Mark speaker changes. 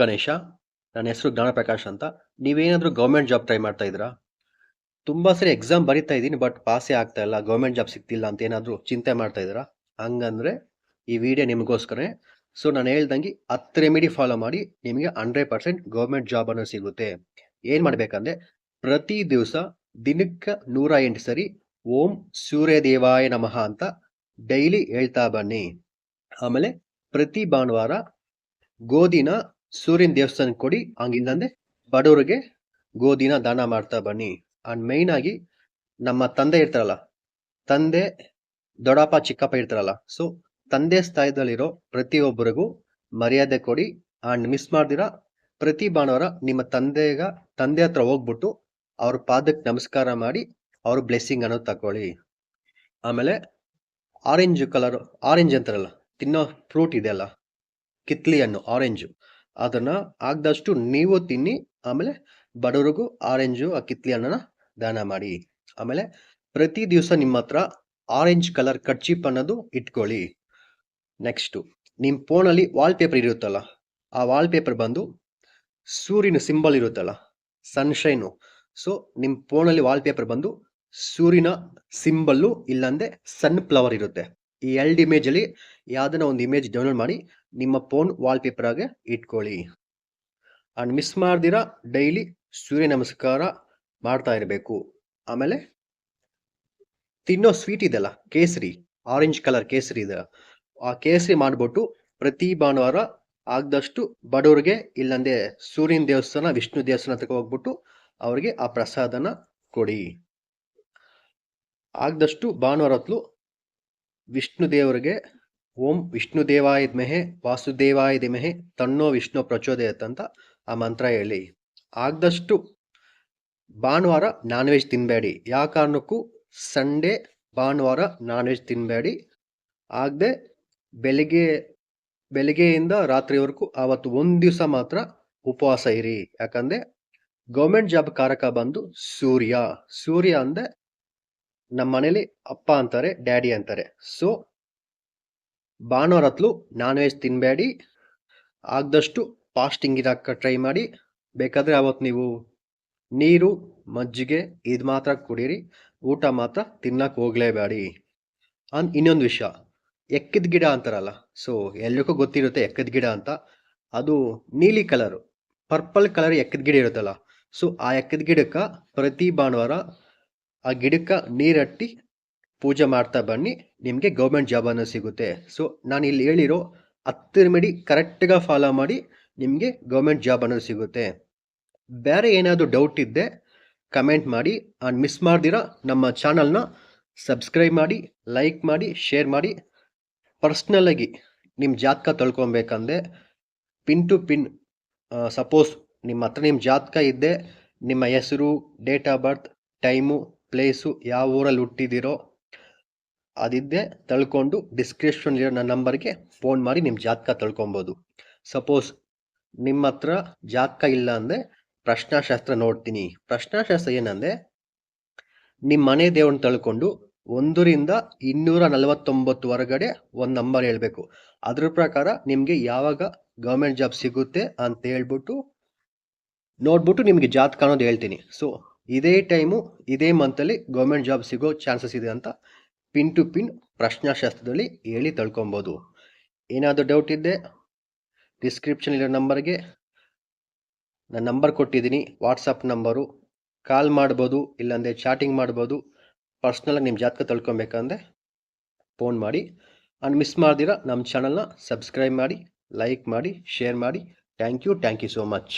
Speaker 1: ಗಣೇಶ, ನನ್ನ ಹೆಸರು ಜ್ಞಾನಪ್ರಕಾಶ್ ಅಂತ. ನೀವೇನಾದರೂ ಗೌರ್ಮೆಂಟ್ ಜಾಬ್ ಟ್ರೈ ಮಾಡ್ತಾ ಇದ್ದೀರಾ? ತುಂಬ ಸರಿ ಎಕ್ಸಾಮ್ ಬರಿತಾ ಇದ್ದೀನಿ, ಬಟ್ ಪಾಸೇ ಆಗ್ತಾ ಇಲ್ಲ, ಗೌರ್ಮೆಂಟ್ ಜಾಬ್ ಸಿಗ್ತಿಲ್ಲ ಅಂತ ಏನಾದರೂ ಚಿಂತೆ ಮಾಡ್ತಾ ಇದ್ದೀರಾ? ಹಂಗಂದರೆ ಈ ವಿಡಿಯೋ ನಿಮಗೋಸ್ಕರ ಸೊ, ನಾನು ಹೇಳ್ದಂಗೆ ಹತ್ತು ರೆಮಿಡಿ ಫಾಲೋ ಮಾಡಿ ನಿಮಗೆ ಹಂಡ್ರೆಡ್ ಪರ್ಸೆಂಟ್ ಗೌರ್ಮೆಂಟ್ ಜಾಬ್ ಅನ್ನೋ ಸಿಗುತ್ತೆ. ಏನು ಮಾಡಬೇಕಂದ್ರೆ ಪ್ರತಿ ದಿವಸ ದಿನಕ್ಕೆ ನೂರ ಎಂಟು ಸರಿ ಓಂ ಸೂರ್ಯದೇವಾಯ ನಮಃ ಅಂತ ಡೈಲಿ ಹೇಳ್ತಾ ಬನ್ನಿ. ಆಮೇಲೆ ಪ್ರತಿ ಭಾನುವಾರ ಗೋಧಿನ ಸೂರ್ಯನ ದೇವಸ್ಥಾನಕ್ಕೆ ಕೊಡಿ, ಹಂಗಿಲ್ಲಂದ್ರೆ ಬಡವರಿಗೆ ಗೋಧಿನ ದಾನ ಮಾಡ್ತಾ ಬನ್ನಿ. ಅಂಡ್ ಮೈನ್ ಆಗಿ ನಮ್ಮ ತಂದೆ ಇರ್ತಾರಲ್ಲ, ತಂದೆ ದೊಡ್ಡಪ್ಪ, ಚಿಕ್ಕಪ್ಪ ಇರ್ತಾರಲ್ಲ ಸೊ ತಂದೆ ಸ್ಥಾನದಲ್ಲಿರೋ ಪ್ರತಿಯೊಬ್ಬರಿಗೂ ಮರ್ಯಾದೆ ಕೊಡಿ. ಅಂಡ್ ಮಿಸ್ ಮಾಡ್ದಿರಾ, ಪ್ರತಿ ಭಾನುವಾರ ನಿಮ್ಮ ತಂದೆಗ, ತಂದೆ ಹತ್ರ ಹೋಗ್ಬಿಟ್ಟು ಅವ್ರ ಪಾದಕ್ಕೆ ನಮಸ್ಕಾರ ಮಾಡಿ ಅವ್ರ ಬ್ಲೆಸ್ಸಿಂಗ್ ಅನ್ನೋದು ತಕೊಳ್ಳಿ. ಆಮೇಲೆ ಆರೆಂಜ್ ಕಲರ್ ಆರೆಂಜ್ ಅಂತಾರಲ್ಲ, ತಿನ್ನೋ ಫ್ರೂಟ್ ಇದೆಯಲ್ಲ ಕಿತ್ಲಿ ಹಣ್ಣು ಆರೆಂಜು ಅದನ್ನ ಆಗದಷ್ಟು ನೀವು ತಿನ್ನಿ, ಆಮೇಲೆ ಬಡವರಿಗೂ ಆರೆಂಜು ಆ ಕಿತ್ಲಿ ದಾನ ಮಾಡಿ. ಆಮೇಲೆ ಪ್ರತಿ ದಿವಸ ನಿಮ್ಮ ಹತ್ರ ಆರೆಂಜ್ ಕಲರ್ ಕಟ್ಚಿಪ್ ಅನ್ನೋದು ಇಟ್ಕೊಳ್ಳಿ. ನೆಕ್ಸ್ಟು ನಿಮ್ಮ ಫೋನಲ್ಲಿ ವಾಲ್ ಪೇಪರ್ ಇರುತ್ತಲ್ಲ, ಆ ವಾಲ್ ಪೇಪರ್ ಬಂದು ಸೂರ್ಯನ ಸಿಂಬಲ್ ಇರುತ್ತಲ್ಲ ಸನ್ಶೈನು ಸೊ ನಿಮ್ಮ ಫೋನಲ್ಲಿ ವಾಲ್ ಪೇಪರ್ ಬಂದು ಸೂರ್ಯನ ಸಿಂಬಲ್ಲು ಇಲ್ಲಂದ್ರೆ ಸನ್ ಫ್ಲವರ್ ಇರುತ್ತೆ. ಈ ಎರಡು ಇಮೇಜಲ್ಲಿ ಯಾವುದನ್ನ ಒಂದು ಇಮೇಜ್ ಡೌನ್ಲೋಡ್ ಮಾಡಿ ನಿಮ್ಮ ಫೋನ್ ವಾಲ್ ಪೇಪರ್ ಆಗಿ ಇಟ್ಕೊಳ್ಳಿ. ಅಂಡ್ ಮಿಸ್ ಮಾಡ್ದಿರಾ ಡೈಲಿ ಸೂರ್ಯ ನಮಸ್ಕಾರ ಮಾಡ್ತಾ ಇರಬೇಕು. ಆಮೇಲೆ ತಿನ್ನೋ ಸ್ವೀಟ್ ಇದೆಲ್ಲ, ಕೇಸರಿ ಆರೆಂಜ್ ಕಲರ್ ಕೇಸರಿ ಇದೆ ಆ ಕೇಸರಿ ಮಾಡಿಬಿಟ್ಟು ಪ್ರತಿ ಭಾನುವಾರ ಆಗದಷ್ಟು ಬಡವ್ರಿಗೆ ಇಲ್ಲಂದ್ರೆ ಸೂರ್ಯನ ದೇವಸ್ಥಾನ, ವಿಷ್ಣು ದೇವಸ್ಥಾನ ಹೋಗ್ಬಿಟ್ಟು ಅವ್ರಿಗೆ ಆ ಪ್ರಸಾದನ ಕೊಡಿ. ಆಗದಷ್ಟು ಭಾನುವಾರ ಹೊತ್ತು ವಿಷ್ಣು ದೇವರಿಗೆ ಓಂ ವಿಷ್ಣು ಮೆಹೆ ವಾಸುದೇವಾಯ ದಿಮೆಹೆ ತಣ್ಣೋ ವಿಷ್ಣು ಪ್ರಚೋದಯತ್ ಅಂತ ಆ ಮಂತ್ರ ಹೇಳಿ. ಆಗದಷ್ಟು ಭಾನುವಾರ ನಾನ್ ವೆಜ್ ತಿನ್ನಬೇಡಿ ಯಾವ ಕಾರಣಕ್ಕೂ ಸಂಡೇ ಭಾನುವಾರ ನಾನ್ ವೆಜ್ ತಿನ್ನಬೇಡಿ ಆಗದೆ ಬೆಳಿಗ್ಗೆ, ಬೆಳಿಗ್ಗೆಯಿಂದ ರಾತ್ರಿವರೆಗೂ ಆವತ್ತು ಒಂದು ದಿವಸ ಮಾತ್ರ ಉಪವಾಸ ಇರಿ. ಯಾಕಂದ್ರೆ ಗೌರ್ಮೆಂಟ್ ಜಾಬ್ ಕಾರಕ ಬಂದು ಸೂರ್ಯ. ಸೂರ್ಯ ಅಂದ್ರೆ ನಮ್ಮ ಮನೇಲಿ ಅಪ್ಪ ಅಂತಾರೆ, ಡ್ಯಾಡಿ ಅಂತಾರೆ. ಸೊ ಭಾನುವಾರ ಹೊತ್ಲು ನಾನ್ ವೆಜ್ ತಿನ್ನಬೇಡಿ ಆಗದಷ್ಟು ಫಾಸ್ಟಿಂಗ್ ಇರಕ್ಕ ಟ್ರೈ ಮಾಡಿ. ಬೇಕಾದರೆ ಅವತ್ತು ನೀವು ನೀರು, ಮಜ್ಜಿಗೆ ಇದು ಮಾತ್ರ ಕುಡೀರಿ, ಊಟ ಮಾತ್ರ ತಿನ್ನಕ್ಕೆ ಹೋಗಲೇಬೇಡಿ ಅನ್ ಇನ್ನೊಂದು ವಿಷಯ, ಎಕ್ಕದ ಗಿಡ ಅಂತಾರಲ್ಲ ಸೊ ಎಲ್ರಿಗೂ ಗೊತ್ತಿರುತ್ತೆ ಎಕ್ಕದ ಗಿಡ ಅಂತ. ಅದು ನೀಲಿ ಕಲರು ಪರ್ಪಲ್ ಕಲರ್ ಎಕ್ಕದ ಗಿಡ ಇರುತ್ತಲ್ಲ ಸೊ ಆ ಎಕ್ಕದ ಗಿಡಕ್ಕೆ ಪ್ರತಿ ಭಾನುವಾರ ಆ ಗಿಡಕ್ಕೆ ನೀರಟ್ಟಿ ಪೂಜೆ ಮಾಡ್ತಾ ಬನ್ನಿ. ನಿಮಗೆ ಗೌರ್ಮೆಂಟ್ ಜಾಬ್ ಅನ್ನೋ ಸಿಗುತ್ತೆ. ಸೊ ನಾನು ಇಲ್ಲಿ ಹೇಳಿರೋ ಹತ್ತು ರೆಮಿಡಿ ಕರೆಕ್ಟಾಗಿ ಫಾಲೋ ಮಾಡಿ ನಿಮಗೆ ಗೌರ್ಮೆಂಟ್ ಜಾಬ್ ಅನ್ನೋದು ಸಿಗುತ್ತೆ. ಬೇರೆ ಏನಾದರೂ ಡೌಟ್ ಇದ್ದೆ ಕಮೆಂಟ್ ಮಾಡಿ. ಆ್ಯಂಡ್ ಮಿಸ್ ಮಾಡ್ದಿರಾ, ನಮ್ಮ ಚಾನಲ್ನ ಸಬ್ಸ್ಕ್ರೈಬ್ ಮಾಡಿ ಲೈಕ್ ಮಾಡಿ ಶೇರ್ ಮಾಡಿ. ಪರ್ಸ್ನಲಾಗಿ ನಿಮ್ಮ ಜಾತಕ ತೊಳ್ಕೊಬೇಕಂದ್ರೆ ಪಿನ್ ಟು ಪಿನ್ ಸಪೋಸ್ ನಿಮ್ಮ ಹತ್ರ ನಿಮ್ಮ ಜಾತಕ ಇದ್ದೆ, ನಿಮ್ಮ ಹೆಸರು date of birth time place ಯಾವ ಊರಲ್ಲಿ ಹುಟ್ಟಿದಿರೋ ಅದಿದ್ದೆ ತಳ್ಕೊಂಡು ಡಿಸ್ಕ್ರಿಪ್ಷನ್ ಇರೋ ನನ್ನ ನಂಬರ್ಗೆ ಫೋನ್ ಮಾಡಿ ನಿಮ್ಮ ಜಾತಕ ತಳ್ಕೊಬೋದು. ಸಪೋಸ್ ನಿಮ್ಮ ಹತ್ರ ಜಾತಕ ಇಲ್ಲ ಅಂದರೆ ಪ್ರಶ್ನಾಶಾಸ್ತ್ರ ನೋಡ್ತೀನಿ. ಪ್ರಶ್ನಾಶಾಸ್ತ್ರ ಏನಂದರೆ ನಿಮ್ಮ ಮನೆ ದೇವ್ರನ್ನ ತಳ್ಕೊಂಡು ಒಂದರಿಂದ ಇನ್ನೂರ ನಲವತ್ತೊಂಬತ್ತು ಹೊರಗಡೆ ಒಂದು ನಂಬರ್ ಹೇಳಬೇಕು. ಅದ್ರ ಪ್ರಕಾರ ನಿಮಗೆ ಯಾವಾಗ ಗೌರ್ಮೆಂಟ್ ಜಾಬ್ ಸಿಗುತ್ತೆ ಅಂತ ಹೇಳ್ಬಿಟ್ಟು ನೋಡ್ಬಿಟ್ಟು ನಿಮಗೆ ಜಾತಕ ಅನ್ನೋದು ಹೇಳ್ತೀನಿ. ಸೊ ಇದೇ ಟೈಮು ಇದೇ ಮಂತಲ್ಲಿ ಗೌರ್ಮೆಂಟ್ ಜಾಬ್ ಸಿಗೋ ಚಾನ್ಸಸ್ ಇದೆ ಅಂತ ಪಿನ್ ಟು ಪಿನ್ ಪ್ರಶ್ನಾಶಾಸ್ತ್ರದಲ್ಲಿ ಹೇಳಿ ತಳ್ಕೊಬೋದು. ಏನಾದರೂ ಡೌಟ್ ಇದ್ದೆ ಡಿಸ್ಕ್ರಿಪ್ಷನ್ ಇರೋ ನಂಬರ್ಗೆ ನಾನು ನಂಬರ್ ಕೊಟ್ಟಿದ್ದೀನಿ ವಾಟ್ಸಪ್ ನಂಬರು ಕಾಲ್ ಮಾಡ್ಬೋದು, ಇಲ್ಲಾಂದರೆ ಚಾಟಿಂಗ್ ಮಾಡ್ಬೋದು ಪರ್ಸ್ನಲಾಗಿ ನಿಮ್ಮ ಜಾತಕ ತಳ್ಕೊಬೇಕಂದ್ರೆ ಫೋನ್ ಮಾಡಿ. ಅಂಡ್ ಮಿಸ್ ಮಾಡ್ದಿರ ನಮ್ಮ ಚಾನಲ್ನ ಸಬ್ಸ್ಕ್ರೈಬ್ ಮಾಡಿ ಲೈಕ್ ಮಾಡಿ ಶೇರ್ ಮಾಡಿ. Thank you thank you so much